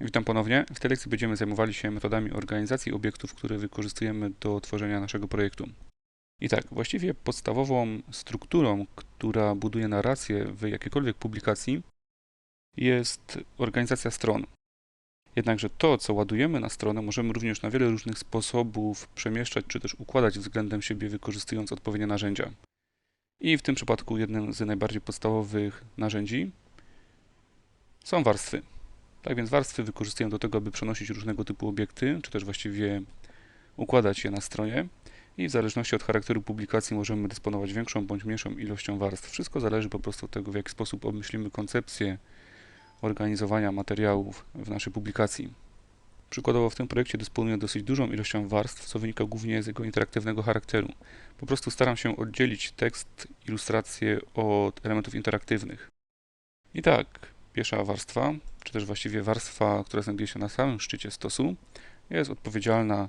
Witam ponownie. W tej lekcji będziemy zajmowali się metodami organizacji obiektów, które wykorzystujemy do tworzenia naszego projektu. I tak, właściwie podstawową strukturą, która buduje narrację w jakiejkolwiek publikacji, jest organizacja stron. Jednakże to, co ładujemy na stronę, możemy również na wiele różnych sposobów przemieszczać czy też układać względem siebie, wykorzystując odpowiednie narzędzia. I w tym przypadku jednym z najbardziej podstawowych narzędzi są warstwy. Tak więc warstwy wykorzystuję do tego, aby przenosić różnego typu obiekty, czy też właściwie układać je na stronie. I w zależności od charakteru publikacji możemy dysponować większą bądź mniejszą ilością warstw. Wszystko zależy po prostu od tego, w jaki sposób obmyślimy koncepcję organizowania materiałów w naszej publikacji. Przykładowo w tym projekcie dysponuję dosyć dużą ilością warstw, co wynika głównie z jego interaktywnego charakteru. Po prostu staram się oddzielić tekst, ilustracje od elementów interaktywnych. I tak, pierwsza warstwa, czy też właściwie warstwa, która znajduje się na samym szczycie stosu, jest odpowiedzialna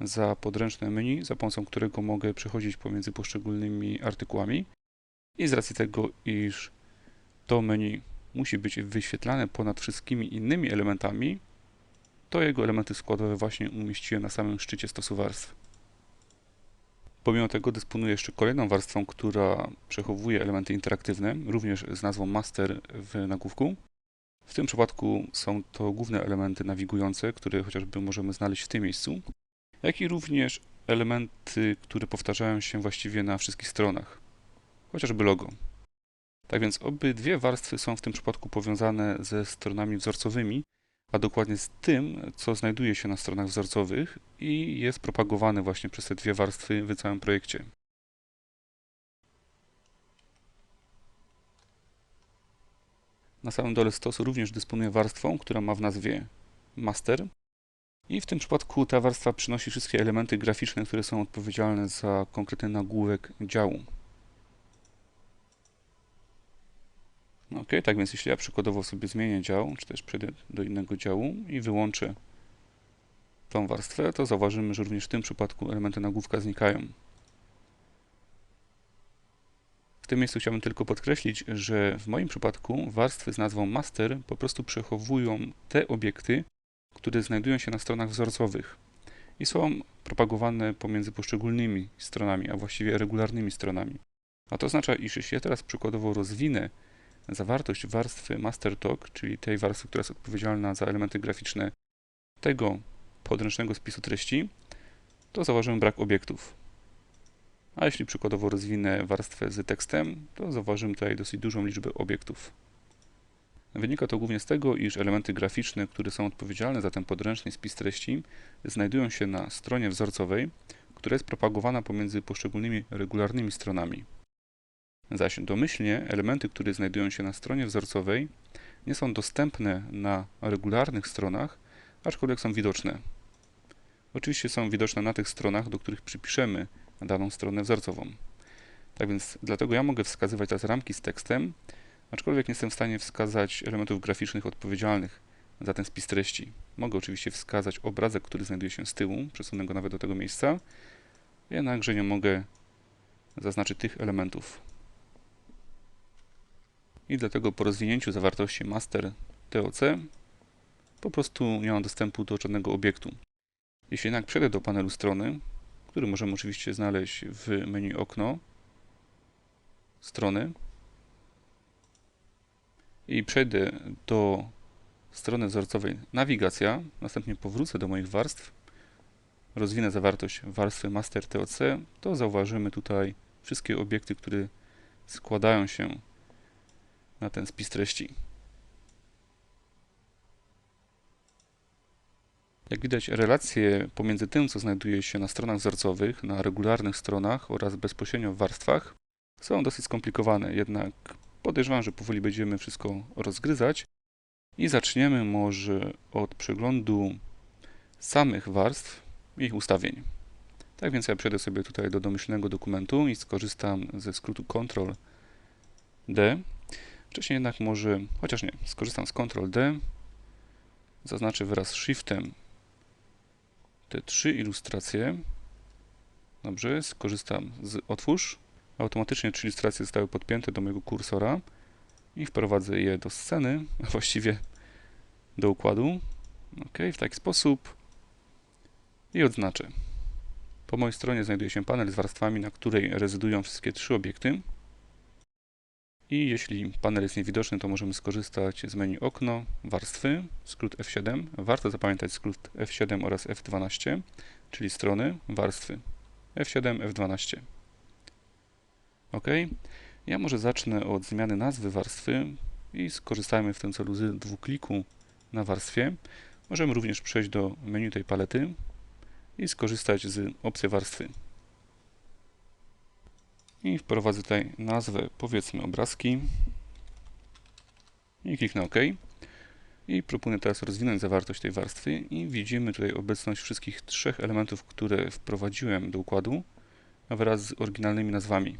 za podręczne menu, za pomocą którego mogę przechodzić pomiędzy poszczególnymi artykułami. I z racji tego, iż to menu musi być wyświetlane ponad wszystkimi innymi elementami, to jego elementy składowe właśnie umieściłem na samym szczycie stosu warstw. Pomimo tego dysponuję jeszcze kolejną warstwą, która przechowuje elementy interaktywne, również z nazwą master w nagłówku. W tym przypadku są to główne elementy nawigujące, które chociażby możemy znaleźć w tym miejscu, jak i również elementy, które powtarzają się właściwie na wszystkich stronach, chociażby logo. Tak więc obydwie warstwy są w tym przypadku powiązane ze stronami wzorcowymi, a dokładnie z tym, co znajduje się na stronach wzorcowych i jest propagowane właśnie przez te dwie warstwy w całym projekcie. Na samym dole stosu również dysponuję warstwą, która ma w nazwie master. I w tym przypadku ta warstwa przynosi wszystkie elementy graficzne, które są odpowiedzialne za konkretny nagłówek działu. Ok, tak więc jeśli ja przykładowo sobie zmienię dział, czy też przejdę do innego działu i wyłączę tą warstwę, to zauważymy, że również w tym przypadku elementy nagłówka znikają. W tym miejscu chciałbym tylko podkreślić, że w moim przypadku warstwy z nazwą master po prostu przechowują te obiekty, które znajdują się na stronach wzorcowych i są propagowane pomiędzy poszczególnymi stronami, a właściwie regularnymi stronami. A to oznacza, iż jeśli ja teraz przykładowo rozwinę zawartość warstwy MasterTalk, czyli tej warstwy, która jest odpowiedzialna za elementy graficzne tego podręcznego spisu treści, to zauważymy brak obiektów. A jeśli przykładowo rozwinę warstwę z tekstem, to zauważymy tutaj dosyć dużą liczbę obiektów. Wynika to głównie z tego, iż elementy graficzne, które są odpowiedzialne za ten podręczny spis treści, znajdują się na stronie wzorcowej, która jest propagowana pomiędzy poszczególnymi regularnymi stronami. Zaś domyślnie elementy, które znajdują się na stronie wzorcowej, nie są dostępne na regularnych stronach, aczkolwiek są widoczne. Oczywiście są widoczne na tych stronach, do których przypiszemy daną stronę wzorcową. Tak więc dlatego ja mogę wskazywać teraz ramki z tekstem, aczkolwiek nie jestem w stanie wskazać elementów graficznych odpowiedzialnych za ten spis treści. Mogę oczywiście wskazać obrazek, który znajduje się z tyłu, przesunę go nawet do tego miejsca, jednakże nie mogę zaznaczyć tych elementów. I dlatego po rozwinięciu zawartości master TOC po prostu nie mam dostępu do żadnego obiektu. Jeśli jednak przejdę do panelu strony, który możemy oczywiście znaleźć w menu okno, strony i przejdę do strony wzorcowej nawigacja, następnie powrócę do moich warstw, rozwinę zawartość warstwy master TOC, to zauważymy tutaj wszystkie obiekty, które składają się na ten spis treści. Jak widać, relacje pomiędzy tym, co znajduje się na stronach wzorcowych, na regularnych stronach oraz bezpośrednio w warstwach są dosyć skomplikowane, jednak podejrzewam, że powoli będziemy wszystko rozgryzać i zaczniemy może od przeglądu samych warstw i ich ustawień. Tak więc ja przejdę sobie tutaj do domyślnego dokumentu i skorzystam ze skrótu Ctrl D. Wcześniej jednak może, chociaż nie, skorzystam z Ctrl D, zaznaczę wyraz Shiftem te trzy ilustracje. Dobrze, skorzystam z otwórz. Automatycznie trzy ilustracje zostały podpięte do mojego kursora i wprowadzę je do sceny, a właściwie do układu. OK, w taki sposób i odznaczę. Po mojej stronie znajduje się panel z warstwami, na której rezydują wszystkie trzy obiekty. I jeśli panel jest niewidoczny, to możemy skorzystać z menu okno, warstwy, skrót F7. Warto zapamiętać skrót F7 oraz F12, czyli strony, warstwy. F7, F12. OK. Ja może zacznę od zmiany nazwy warstwy i skorzystajmy w tym celu z dwukliku na warstwie. Możemy również przejść do menu tej palety i skorzystać z opcji warstwy. I wprowadzę tutaj nazwę, powiedzmy obrazki i kliknę OK. I proponuję teraz rozwinąć zawartość tej warstwy i widzimy tutaj obecność wszystkich trzech elementów, które wprowadziłem do układu wraz z oryginalnymi nazwami.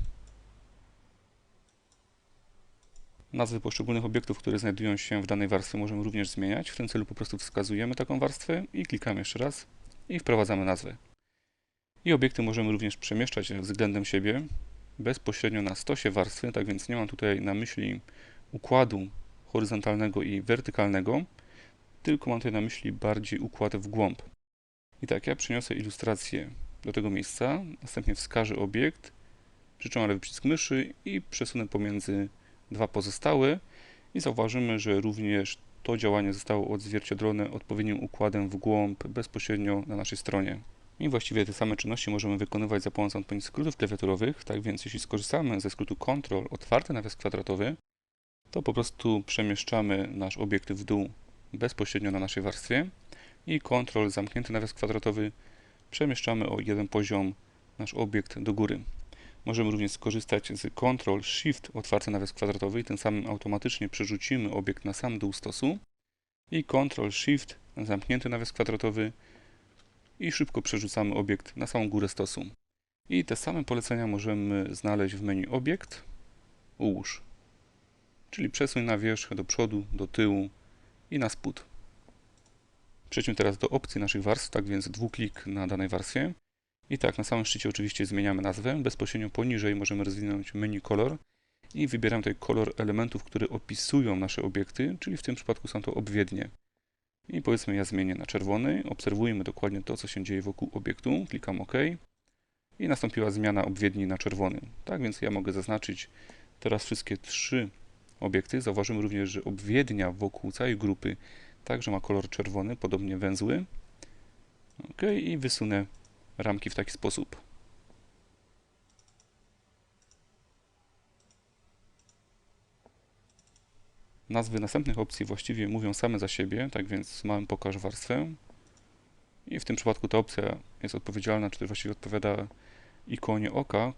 Nazwy poszczególnych obiektów, które znajdują się w danej warstwie możemy również zmieniać. W tym celu po prostu wskazujemy taką warstwę i klikamy jeszcze raz i wprowadzamy nazwę. I obiekty możemy również przemieszczać względem siebie bezpośrednio na stosie warstwy, tak więc nie mam tutaj na myśli układu horyzontalnego i wertykalnego, tylko mam tutaj na myśli bardziej układ w głąb. I tak, ja przeniosę ilustrację do tego miejsca, następnie wskażę obiekt, przytrzymam lewy przycisk myszy i przesunę pomiędzy dwa pozostałe i zauważymy, że również to działanie zostało odzwierciedlone odpowiednim układem w głąb bezpośrednio na naszej stronie. I właściwie te same czynności możemy wykonywać za pomocą odpowiednich skrótów klawiaturowych, tak więc jeśli skorzystamy ze skrótu Ctrl otwarty nawias kwadratowy, to po prostu przemieszczamy nasz obiekt w dół bezpośrednio na naszej warstwie i Ctrl zamknięty nawias kwadratowy przemieszczamy o jeden poziom nasz obiekt do góry. Możemy również skorzystać z Ctrl Shift otwarty nawias kwadratowy i tym samym automatycznie przerzucimy obiekt na sam dół stosu i Ctrl Shift zamknięty nawias kwadratowy i szybko przerzucamy obiekt na samą górę stosu. I te same polecenia możemy znaleźć w menu Obiekt, Ułóż, czyli przesuń na wierzch, do przodu, do tyłu i na spód. Przejdźmy teraz do opcji naszych warstw, tak więc dwuklik na danej warstwie. I tak, na samym szczycie oczywiście zmieniamy nazwę. Bezpośrednio poniżej możemy rozwinąć menu kolor i wybieram tutaj kolor elementów, które opisują nasze obiekty, czyli w tym przypadku są to obwiednie. I powiedzmy ja zmienię na czerwony. Obserwujemy dokładnie to, co się dzieje wokół obiektu. Klikam OK. I nastąpiła zmiana obwiedni na czerwony. Tak więc ja mogę zaznaczyć teraz wszystkie trzy obiekty. Zauważymy również, że obwiednia wokół całej grupy także ma kolor czerwony, podobnie węzły. OK i wysunę ramki w taki sposób. Nazwy następnych opcji właściwie mówią same za siebie, tak więc mamy pokaż warstwę. I w tym przypadku ta opcja jest odpowiedzialna, czy też właściwie odpowiada ikonie oka,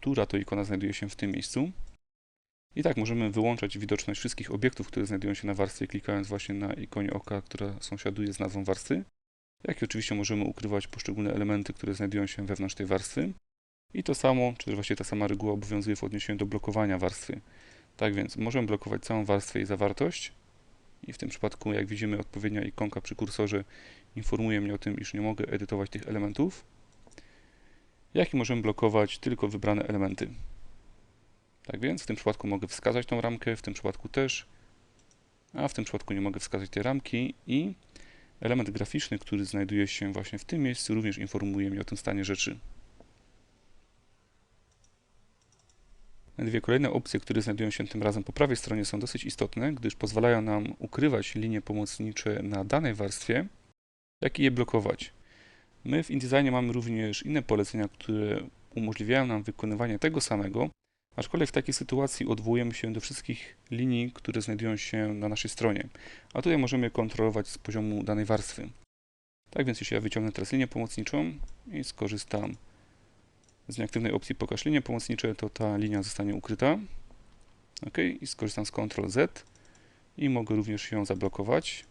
która to ikona znajduje się w tym miejscu. I tak możemy wyłączać widoczność wszystkich obiektów, które znajdują się na warstwie, klikając właśnie na ikonie oka, która sąsiaduje z nazwą warstwy. Jak i oczywiście możemy ukrywać poszczególne elementy, które znajdują się wewnątrz tej warstwy. I to samo, czy też właściwie ta sama reguła obowiązuje w odniesieniu do blokowania warstwy. Tak więc możemy blokować całą warstwę i zawartość. I w tym przypadku, jak widzimy, odpowiednia ikonka przy kursorze informuje mnie o tym, iż nie mogę edytować tych elementów. Jak i możemy blokować tylko wybrane elementy. Tak więc w tym przypadku mogę wskazać tą ramkę, w tym przypadku też, a w tym przypadku nie mogę wskazać tej ramki i element graficzny, który znajduje się właśnie w tym miejscu, również informuje mnie o tym stanie rzeczy. Dwie kolejne opcje, które znajdują się tym razem po prawej stronie są dosyć istotne, gdyż pozwalają nam ukrywać linie pomocnicze na danej warstwie, jak i je blokować. My w InDesignie mamy również inne polecenia, które umożliwiają nam wykonywanie tego samego, aczkolwiek w takiej sytuacji odwołujemy się do wszystkich linii, które znajdują się na naszej stronie, a tutaj możemy je kontrolować z poziomu danej warstwy. Tak więc jeśli ja wyciągnę teraz linię pomocniczą i skorzystam z nieaktywnej opcji pokaż linie pomocnicze, to ta linia zostanie ukryta. OK, i skorzystam z Ctrl Z i mogę również ją zablokować.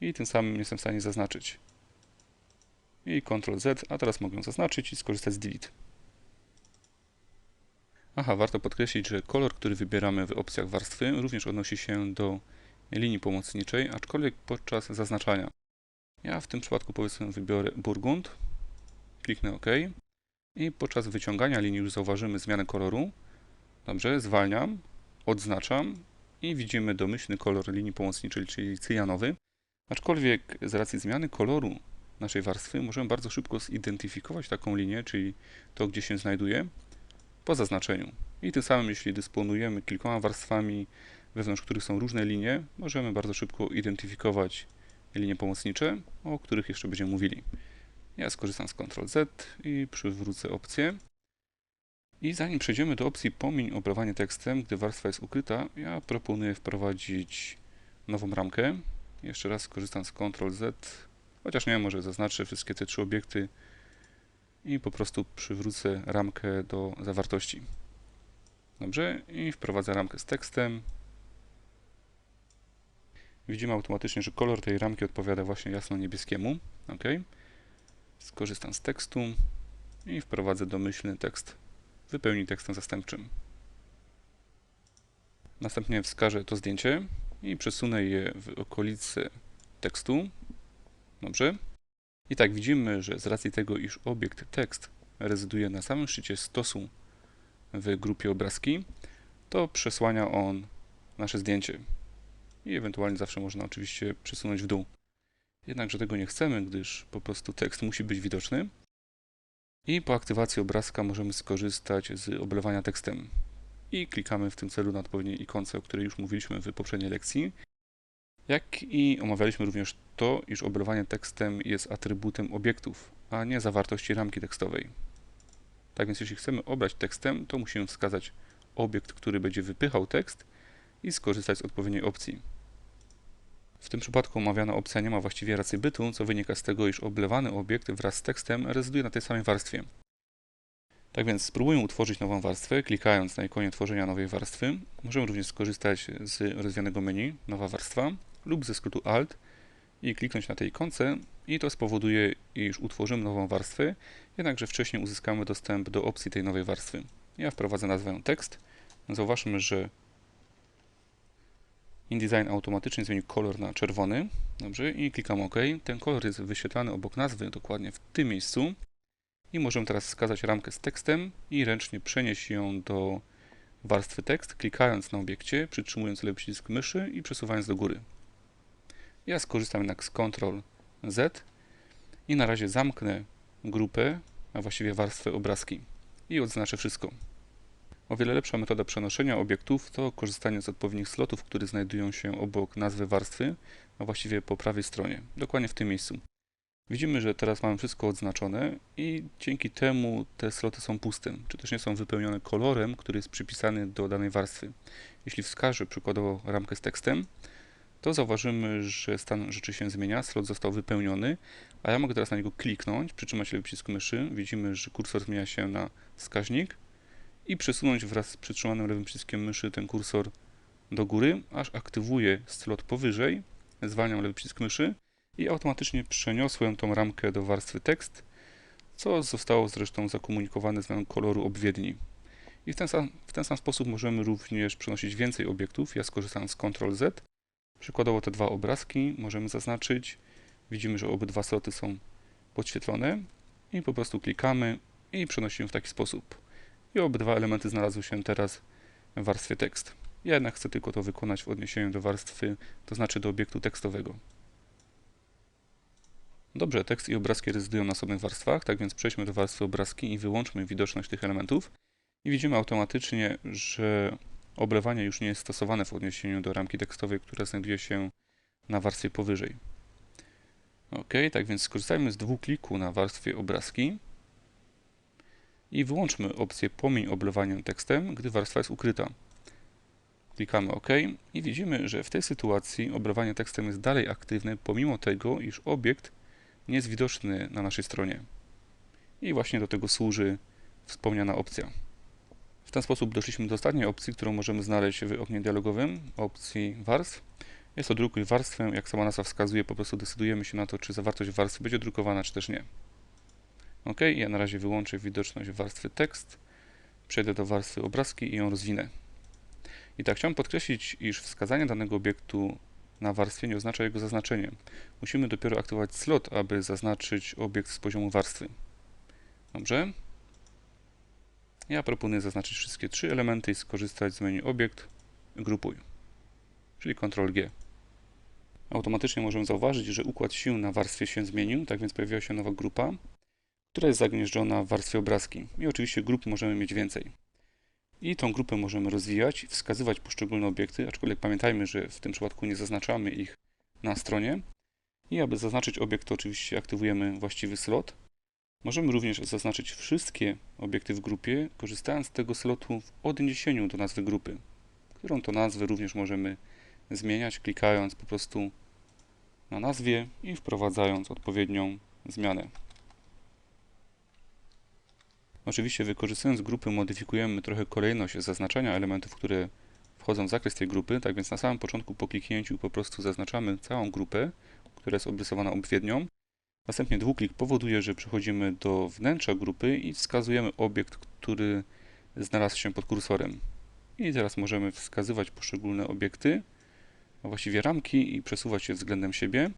I tym samym jestem w stanie zaznaczyć. I Ctrl Z, a teraz mogę ją zaznaczyć i skorzystać z Delete. Aha, warto podkreślić, że kolor, który wybieramy w opcjach warstwy również odnosi się do linii pomocniczej, aczkolwiek podczas zaznaczania. Ja w tym przypadku powiedzmy wybiorę burgund, kliknę OK i podczas wyciągania linii już zauważymy zmianę koloru. Dobrze, zwalniam, odznaczam i widzimy domyślny kolor linii pomocniczej, czyli cyjanowy. Aczkolwiek z racji zmiany koloru naszej warstwy możemy bardzo szybko zidentyfikować taką linię, czyli to, gdzie się znajduje, po zaznaczeniu. I tym samym, jeśli dysponujemy kilkoma warstwami, wewnątrz których są różne linie, możemy bardzo szybko identyfikować linie pomocnicze, o których jeszcze będziemy mówili. Ja skorzystam z Ctrl Z i przywrócę opcję. I zanim przejdziemy do opcji pomiń oblewanie tekstem, gdy warstwa jest ukryta, ja proponuję wprowadzić nową ramkę. Jeszcze raz skorzystam z Ctrl Z, chociaż nie, może zaznaczę wszystkie te trzy obiekty i po prostu przywrócę ramkę do zawartości. Dobrze, i wprowadzę ramkę z tekstem. Widzimy automatycznie, że kolor tej ramki odpowiada właśnie jasno-niebieskiemu. OK. Skorzystam z tekstu i wprowadzę domyślny tekst. Wypełnij tekstem zastępczym. Następnie wskażę to zdjęcie i przesunę je w okolicy tekstu. Dobrze. I tak widzimy, że z racji tego, iż obiekt tekst rezyduje na samym szczycie stosu w grupie obrazki, to przesłania on nasze zdjęcie. I ewentualnie zawsze można oczywiście przesunąć w dół. Jednakże tego nie chcemy, gdyż po prostu tekst musi być widoczny. I po aktywacji obrazka możemy skorzystać z oblewania tekstem. I klikamy w tym celu na odpowiedniej ikonce, o której już mówiliśmy w poprzedniej lekcji. Jak i omawialiśmy również to, iż oblewanie tekstem jest atrybutem obiektów, a nie zawartości ramki tekstowej. Tak więc jeśli chcemy obrać tekstem, to musimy wskazać obiekt, który będzie wypychał tekst i skorzystać z odpowiedniej opcji. W tym przypadku omawiana opcja nie ma właściwie racji bytu, co wynika z tego, iż oblewany obiekt wraz z tekstem rezyduje na tej samej warstwie. Tak więc spróbuję utworzyć nową warstwę, klikając na ikonie tworzenia nowej warstwy. Możemy również skorzystać z rozwianego menu Nowa warstwa lub ze skrótu Alt i kliknąć na tej ikonce i to spowoduje, iż utworzymy nową warstwę, jednakże wcześniej uzyskamy dostęp do opcji tej nowej warstwy. Ja wprowadzę nazwę tekst. Zauważmy, że InDesign automatycznie zmienił kolor na czerwony. Dobrze, i klikam OK. Ten kolor jest wyświetlany obok nazwy, dokładnie w tym miejscu. I możemy teraz wskazać ramkę z tekstem i ręcznie przenieść ją do warstwy tekst, klikając na obiekcie, przytrzymując lewy przycisk myszy i przesuwając do góry. Ja skorzystam jednak z Ctrl Z i na razie zamknę grupę, a właściwie warstwę obrazki i odznaczę wszystko. O wiele lepsza metoda przenoszenia obiektów to korzystanie z odpowiednich slotów, które znajdują się obok nazwy warstwy, a właściwie po prawej stronie, dokładnie w tym miejscu. Widzimy, że teraz mamy wszystko odznaczone i dzięki temu te sloty są puste, czy też nie są wypełnione kolorem, który jest przypisany do danej warstwy. Jeśli wskażę przykładowo ramkę z tekstem, to zauważymy, że stan rzeczy się zmienia, slot został wypełniony, a ja mogę teraz na niego kliknąć, przytrzymać lewy przycisk myszy, widzimy, że kursor zmienia się na wskaźnik i przesunąć wraz z przytrzymanym lewym przyciskiem myszy ten kursor do góry, aż aktywuję slot powyżej, zwalniam lewy przycisk myszy i automatycznie przeniosłem tą ramkę do warstwy tekst, co zostało zresztą zakomunikowane zmianą koloru obwiedni. I w ten, sam, w ten sam sposób możemy również przenosić więcej obiektów. Ja skorzystam z Ctrl Z. Przykładowo te dwa obrazki możemy zaznaczyć. Widzimy, że obydwa sloty są podświetlone i po prostu klikamy i przenosimy w taki sposób. I obydwa elementy znalazły się teraz w warstwie tekst. Ja jednak chcę tylko to wykonać w odniesieniu do warstwy, to znaczy do obiektu tekstowego. Dobrze, tekst i obrazki rezydują na osobnych warstwach, tak więc przejdźmy do warstwy obrazki i wyłączmy widoczność tych elementów. I widzimy automatycznie, że oblewanie już nie jest stosowane w odniesieniu do ramki tekstowej, która znajduje się na warstwie powyżej. Ok, tak więc skorzystajmy z dwukliku na warstwie obrazki i wyłączmy opcję pomiń oblewanie tekstem, gdy warstwa jest ukryta. Klikamy OK i widzimy, że w tej sytuacji oblewanie tekstem jest dalej aktywne, pomimo tego, iż obiekt nie jest widoczny na naszej stronie. I właśnie do tego służy wspomniana opcja. W ten sposób doszliśmy do ostatniej opcji, którą możemy znaleźć w oknie dialogowym, opcji warstw. Jest to drukuj warstwę, jak sama nazwa wskazuje, po prostu decydujemy się na to, czy zawartość warstwy będzie drukowana, czy też nie. OK, ja na razie wyłączę widoczność warstwy tekst, przejdę do warstwy obrazki i ją rozwinę. I tak chciałem podkreślić, iż wskazanie danego obiektu na warstwie nie oznacza jego zaznaczenie. Musimy dopiero aktywować slot, aby zaznaczyć obiekt z poziomu warstwy. Dobrze. Ja proponuję zaznaczyć wszystkie trzy elementy i skorzystać z menu Obiekt, Grupuj, czyli Ctrl G. automatycznie możemy zauważyć, że układ sił na warstwie się zmienił, tak więc pojawiła się nowa grupa, która jest zagnieżdżona w warstwie obrazki. I oczywiście grup możemy mieć więcej. I tą grupę możemy rozwijać, wskazywać poszczególne obiekty, aczkolwiek pamiętajmy, że w tym przypadku nie zaznaczamy ich na stronie. I aby zaznaczyć obiekt, to oczywiście aktywujemy właściwy slot. Możemy również zaznaczyć wszystkie obiekty w grupie, korzystając z tego slotu w odniesieniu do nazwy grupy, którą to nazwę również możemy zmieniać, klikając po prostu na nazwie i wprowadzając odpowiednią zmianę. Oczywiście wykorzystując grupy modyfikujemy trochę kolejność zaznaczania elementów, które wchodzą w zakres tej grupy, tak więc na samym początku po kliknięciu po prostu zaznaczamy całą grupę, która jest obrysowana obwiednią. Następnie dwuklik powoduje, że przechodzimy do wnętrza grupy i wskazujemy obiekt, który znalazł się pod kursorem. I teraz możemy wskazywać poszczególne obiekty, a właściwie ramki i przesuwać je względem siebie,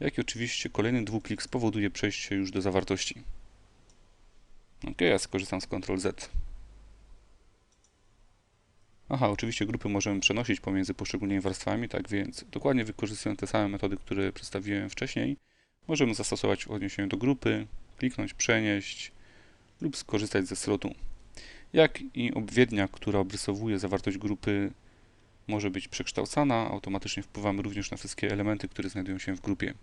jak i oczywiście kolejny dwuklik spowoduje przejście już do zawartości. Ok, ja skorzystam z Ctrl Z. Aha, oczywiście grupy możemy przenosić pomiędzy poszczególnymi warstwami, tak więc dokładnie wykorzystując te same metody, które przedstawiłem wcześniej, możemy zastosować w odniesieniu do grupy, kliknąć przenieść lub skorzystać ze slotu. Jak i obwiednia, która obrysowuje zawartość grupy może być przekształcana, automatycznie wpływamy również na wszystkie elementy, które znajdują się w grupie.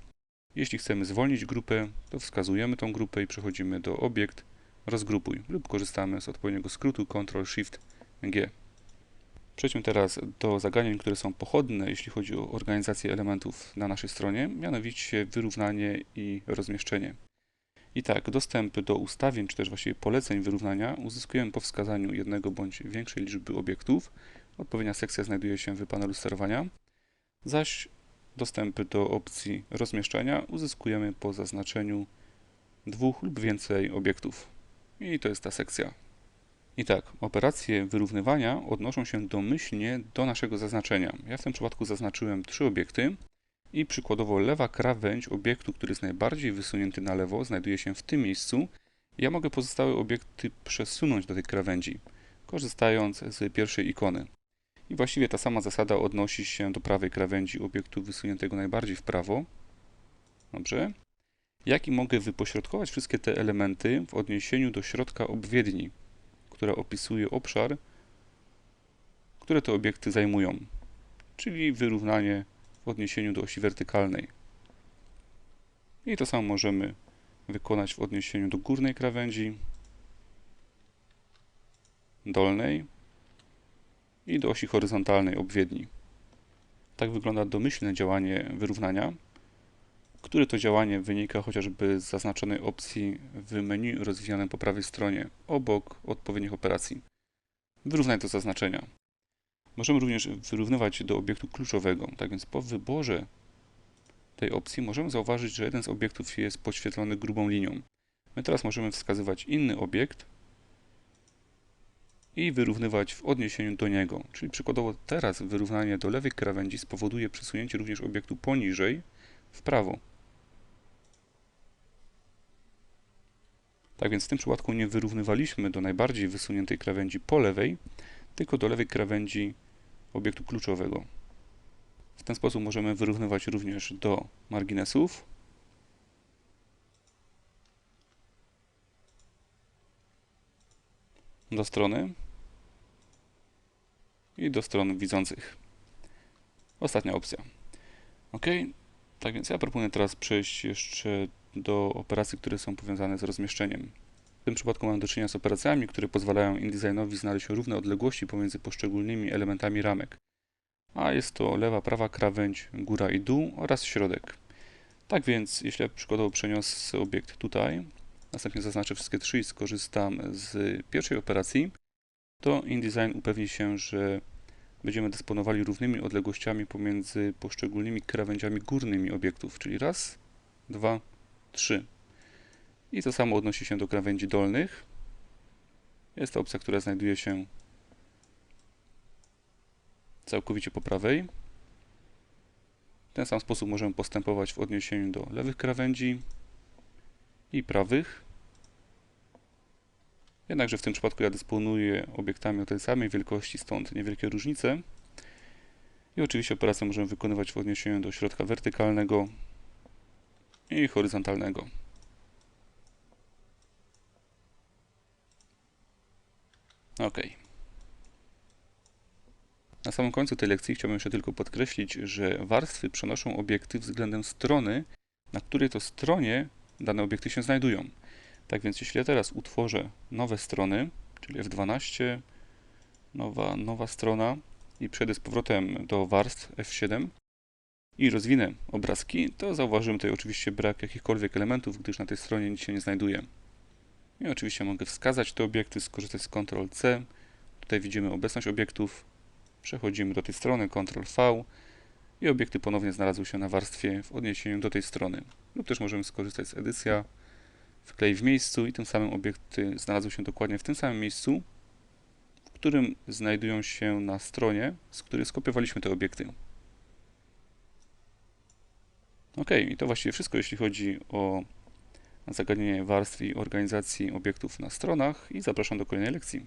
Jeśli chcemy zwolnić grupę, to wskazujemy tą grupę i przechodzimy do obiekt, rozgrupuj lub korzystamy z odpowiedniego skrótu Ctrl-Shift-G. Przejdźmy teraz do zagadnień, które są pochodne, jeśli chodzi o organizację elementów na naszej stronie, mianowicie wyrównanie i rozmieszczenie. I tak, dostęp do ustawień, czy też właściwie poleceń wyrównania uzyskujemy po wskazaniu jednego bądź większej liczby obiektów. Odpowiednia sekcja znajduje się w panelu sterowania, zaś dostęp do opcji rozmieszczenia uzyskujemy po zaznaczeniu dwóch lub więcej obiektów. I to jest ta sekcja. I tak, operacje wyrównywania odnoszą się domyślnie do naszego zaznaczenia. Ja w tym przypadku zaznaczyłem trzy obiekty i przykładowo lewa krawędź obiektu, który jest najbardziej wysunięty na lewo, znajduje się w tym miejscu. Ja mogę pozostałe obiekty przesunąć do tej krawędzi, korzystając z pierwszej ikony. I właściwie ta sama zasada odnosi się do prawej krawędzi obiektu wysuniętego najbardziej w prawo. Dobrze jak i mogę wypośrodkować wszystkie te elementy w odniesieniu do środka obwiedni, która opisuje obszar, które te obiekty zajmują, czyli wyrównanie w odniesieniu do osi wertykalnej. I to samo możemy wykonać w odniesieniu do górnej krawędzi, dolnej i do osi horyzontalnej obwiedni. Tak wygląda domyślne działanie wyrównania które to działanie wynika chociażby z zaznaczonej opcji w menu rozwijanym po prawej stronie, obok odpowiednich operacji. Wyrównaj do zaznaczenia. Możemy również wyrównywać do obiektu kluczowego, tak więc po wyborze tej opcji możemy zauważyć, że jeden z obiektów jest podświetlony grubą linią. My teraz możemy wskazywać inny obiekt i wyrównywać w odniesieniu do niego. Czyli przykładowo teraz wyrównanie do lewej krawędzi spowoduje przesunięcie również obiektu poniżej w prawo. Tak więc w tym przypadku nie wyrównywaliśmy do najbardziej wysuniętej krawędzi po lewej, tylko do lewej krawędzi obiektu kluczowego. W ten sposób możemy wyrównywać również do marginesów. Do strony i do stron widzących. Ostatnia opcja. OK, tak więc ja proponuję teraz przejść jeszcze do operacji, które są powiązane z rozmieszczeniem. W tym przypadku mamy do czynienia z operacjami, które pozwalają InDesignowi znaleźć równe odległości pomiędzy poszczególnymi elementami ramek. A jest to lewa, prawa krawędź, góra i dół oraz środek. Tak więc, jeśli ja przykładowo przeniosę obiekt tutaj, następnie zaznaczę wszystkie trzy i skorzystam z pierwszej operacji, to InDesign upewni się, że będziemy dysponowali równymi odległościami pomiędzy poszczególnymi krawędziami górnymi obiektów, czyli raz, dwa, 3. I to samo odnosi się do krawędzi dolnych. Jest to opcja, która znajduje się całkowicie po prawej. W ten sam sposób możemy postępować w odniesieniu do lewych krawędzi i prawych. Jednakże w tym przypadku ja dysponuję obiektami o tej samej wielkości, stąd niewielkie różnice. I oczywiście operację możemy wykonywać w odniesieniu do środka wertykalnego i horyzontalnego. OK. Na samym końcu tej lekcji chciałbym jeszcze tylko podkreślić, że warstwy przenoszą obiekty względem strony, na której to stronie dane obiekty się znajdują. Tak więc jeśli ja teraz utworzę nowe strony, czyli F12, nowa, nowa strona i przejdę z powrotem do warstw F7 i rozwinę obrazki, to zauważymy tutaj oczywiście brak jakichkolwiek elementów, gdyż na tej stronie nic się nie znajduje. I oczywiście mogę wskazać te obiekty, skorzystać z Ctrl-C. Tutaj widzimy obecność obiektów. Przechodzimy do tej strony, Ctrl-V i obiekty ponownie znalazły się na warstwie w odniesieniu do tej strony. Lub też możemy skorzystać z edycja, wklej w miejscu i tym samym obiekty znalazły się dokładnie w tym samym miejscu, w którym znajdują się na stronie, z której skopiowaliśmy te obiekty. Ok, i to właściwie wszystko, jeśli chodzi o zagadnienie warstw i organizacji obiektów na stronach i zapraszam do kolejnej lekcji.